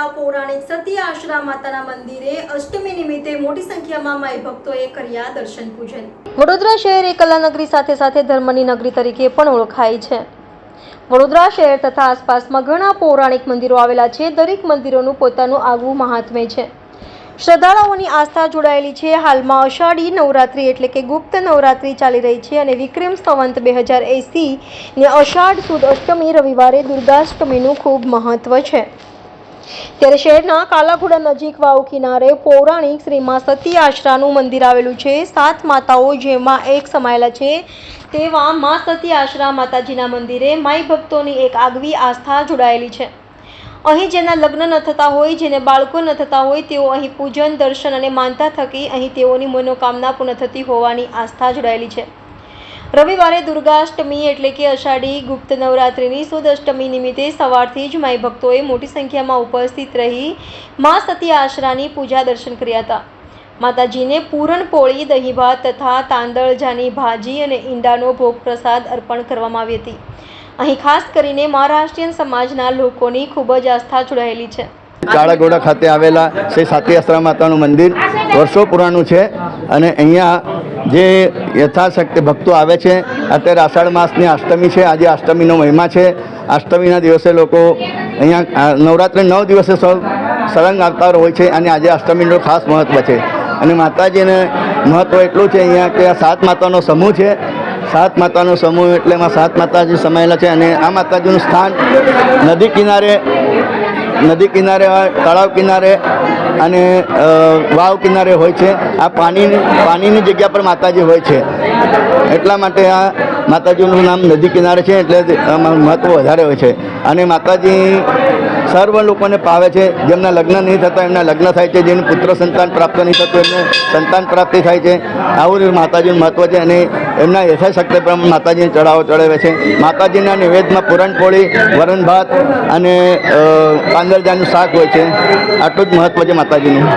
આશરા માતાના મંદિરે અષ્ટમી નિમિત્તે મોટી સંખ્યામાં માઈ ભક્તોએ કર્યા દર્શન પૂજન. વડોદરા શહેર એ કલાનગરી સાથે સાથે ધર્મની નગરી તરીકે પણ ઓળખાય છે. વડોદરા શહેર તથા આસપાસમાં ઘણા પૌરાણિક મંદિરો આવેલા છે. દરેક મંદિરોનું પોતાનું આગવું મહાત્મ્ય છે. શ્રદ્ધાળુઓની આસ્થા જોડાયેલી છે. હાલમાં અષાઢી નવરાત્રિ એટલે કે ગુપ્ત નવરાત્રિ ચાલી રહી છે અને વિક્રમ સંવંત બે હજાર એંસી ને અષાઢ સુદ અષ્ટમી રવિવારે દુર્ગાષ્ટમીનું ખૂબ મહત્ત્વ છે. ત્યારે શહેરના કાલાઘોડા નજીક વાવ કિનારે પૌરાણિક શ્રી માં સતી આશરાનું મંદિર આવેલું છે. સાત માતાઓ જેમાં એક સમાયેલા છે. તેવા મા સતી આશરા માતાજીના મંદિરે માઈ ભક્તોની એક આગવી આસ્થા જોડાયેલી છે. અહીં જેના લગ્ન ન થતા હોય, જેને બાળકો ન થતા હોય, તેઓ અહીં પૂજન, દર્શન અને માનતા થકી અહીં તેઓની મનોકામના પૂર્ણ થતી હોવાની આસ્થા જોડાયેલી છે. રવિવારે દુર્ગાષ્ટમી એટલે કે અષાઢી, ગુપ્ત નવરાત્રિની સુદ અષ્ટમી નિમિત્તે સવારથી જ માઈ ભક્તોએ મોટી સંખ્યામાં ઉપસ્થિત રહી મા સતી આશરાની પૂજા દર્શન કર્યા હતા. માતાજીને પૂરણપોળી દહીં ભાત તથા તાંદળજાની ભાજી અને ઈંડાનો ભોગ પ્રસાદ અર્પણ કરવામાં આવી હતી. અહીં ખાસ કરીને મહારાષ્ટ્રીયન સમાજના લોકોની ખૂબ જ આસ્થા જોડાયેલી છે. કાળાઘોડા ખાતે આવેલા શ્રી સાતી આશ્રમ માતાનું મંદિર વર્ષો પુરાણું છે અને અહીંયા જે યથાશક્તિ ભક્તો આવે છે, અત્યારે આષાઢ માસની અષ્ટમી છે, આજે અષ્ટમીનો મહિમા છે. અષ્ટમીના દિવસે લોકો અહીંયા નવરાત્રિ નવ દિવસે સળંગ આવતા હોય છે અને આજે અષ્ટમીનું ખાસ મહત્ત્વ છે. અને માતાજીને મહત્ત્વ એટલું છે અહીંયા કે આ સાત માતાનો સમૂહ છે. સાત માતાનો સમૂહ એટલે એમાં સાત માતાજી સમાયેલા છે અને આ માતાજીનું સ્થાન નદી કિનારે નદી કિનારે, તળાવ કિનારે અને વાવ કિનારે હોય છે. આ પાણી પાણીની જગ્યા પર માતાજી હોય છે. એટલા માટે આ માતાજીનું નામ નદી કિનારે છે, એટલે મહત્ત્વ વધારે હોય છે. અને માતાજી સર્વ લોકોને પાવે છે. જેમના લગ્ન નહીં થતા એમના લગ્ન થાય છે. જેનું પુત્ર સંતાન પ્રાપ્ત નહીં થતું એમને સંતાન પ્રાપ્તિ થાય છે. આવું માતાજીનું મહત્ત્વ છે અને એમના યથાશક્તિ પ્રમાણે માતાજીને ચડાવો ચડાવે છે. માતાજીના નિવેદમાં પૂરણપોળી વરણ ભાત અને અ, પાંદરજાનું શાક હોય છે. આટલું જ મહત્ત્વ છે માતાજીનું.